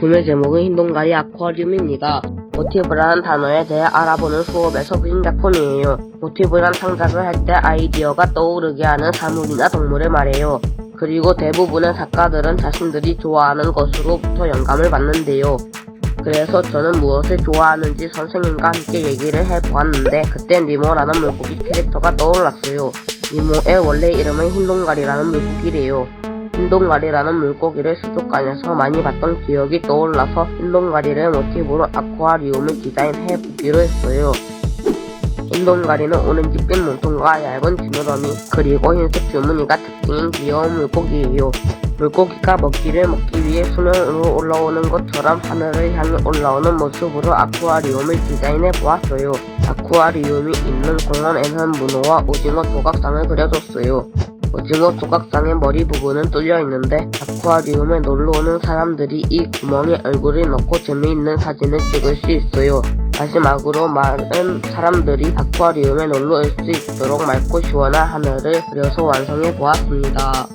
구매 제목은 흰동가리 아쿠아리움입니다. 모티브라는 단어에 대해 알아보는 수업에서 그린 작품이에요. 모티브란 창작을 할 때 아이디어가 떠오르게 하는 사물이나 동물의 말이에요. 그리고 대부분의 작가들은 자신들이 좋아하는 것으로부터 영감을 받는데요. 그래서 저는 무엇을 좋아하는지 선생님과 함께 얘기를 해보았는데 그때 니모라는 물고기 캐릭터가 떠올랐어요. 니모의 원래 이름은 흰동가리라는 물고기래요. 흰동가리라는 물고기를 수족관에서 많이 봤던 기억이 떠올라서 흰동가리를 모티브로 아쿠아리움을 디자인해 보기로 했어요. 흰동가리는 오렌지빛 몸통과 얇은 지느러미 그리고 흰색 줄무늬가 특징인 귀여운 물고기예요. 물고기가 먹기를 먹기 위해 수면으로 올라오는 것처럼 하늘을 향해 올라오는 모습으로 아쿠아리움을 디자인해 보았어요. 아쿠아리움이 있는 공원에는 문어와 오징어 조각상을 그려줬어요. 오징어 조각상의 머리 부분은 뚫려 있는데 아쿠아리움에 놀러 오는 사람들이 이 구멍에 얼굴을 넣고 재미있는 사진을 찍을 수 있어요. 마지막으로 많은 사람들이 아쿠아리움에 놀러 올 수 있도록 맑고 시원한 하늘을 그려서 완성해 보았습니다.